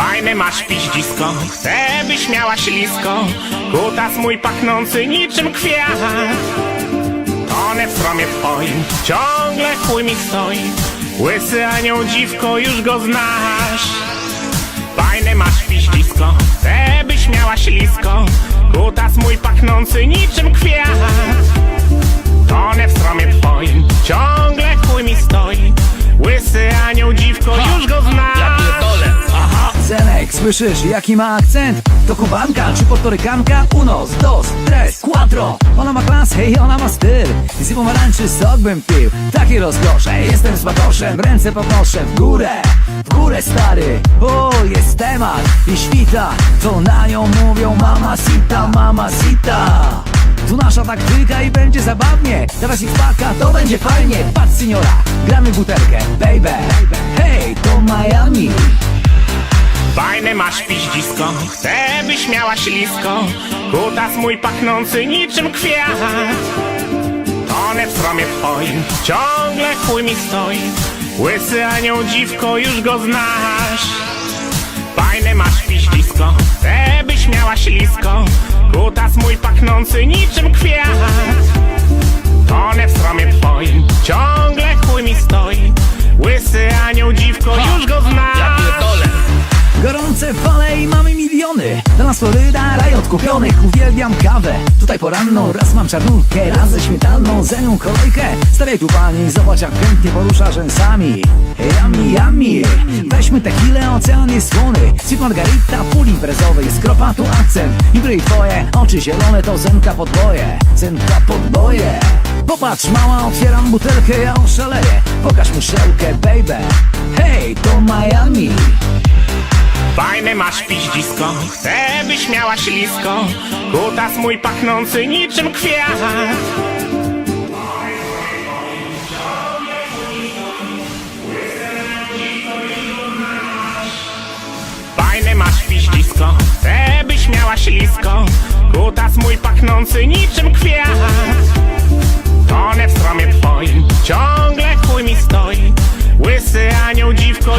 Fajne masz piździsko, chcę byś miała ślisko Kutas mój pachnący niczym kwiat. Tonę w stromie twoim, ciągle chuj mi stoi Łysy anioł dziwko, już go znasz. Fajne masz piździsko, chcę byś miała ślisko Kutas mój pachnący niczym kwiat Zenek, słyszysz jaki ma akcent? To kubanka czy portorykanka? Unos, dos, tres, cuatro. Ona ma klasę i ona ma styl. I z pomarańczy sok bym pił. Taki rozkosze, jestem z batoszem Ręce poproszę w górę, w górę stary. O, jest temat i świta. To na nią mówią mama sita, mama sita. Tu nasza taktyka i będzie zabawnie. Teraz ich paka, to będzie fajnie. Patrz seniora, gramy butelkę Baby, hej, to Miami masz piździsko, chcę byś miała ślisko. Kutas mój pachnący niczym kwiat. Tonę w stromie twoim, ciągle chuj mi stoi. Łysy anioł dziwko, już go znasz. Fajne masz piździsko, chcę byś miała ślisko. Kutas mój pachnący niczym kwiat. Tonę w stromie twoim, ciągle chuj mi stoi. Łysy anioł dziwko, już go znasz Gorące fale i mamy miliony. Dla nas Floryda, raj od kupionych. Uwielbiam kawę, tutaj poranną Raz mam czarnulkę, raz ze śmietaną Za nią kolejkę, stawiaj tu pani Zobacz jak pięknie porusza rzęsami. Yummy, yummy. Weźmy tequilę, ocean jest słony. Sweet margarita, pól imprezowy. Skropa tu akcent. I bryj twoje oczy zielone To zenka podboje, zenka podboje Popatrz mała, otwieram butelkę Ja oszaleję, pokaż mi szełkę, baby. Hej, to Miami Fajne masz piździsko, chcę byś miała ślisko Kutas mój pachnący niczym kwiat. Fajne masz piździsko, chcę byś miała ślisko Kutas mój pachnący niczym kwiat. One w stromie twoim, ciągle chuj mi stoi Łysy anioł dziwko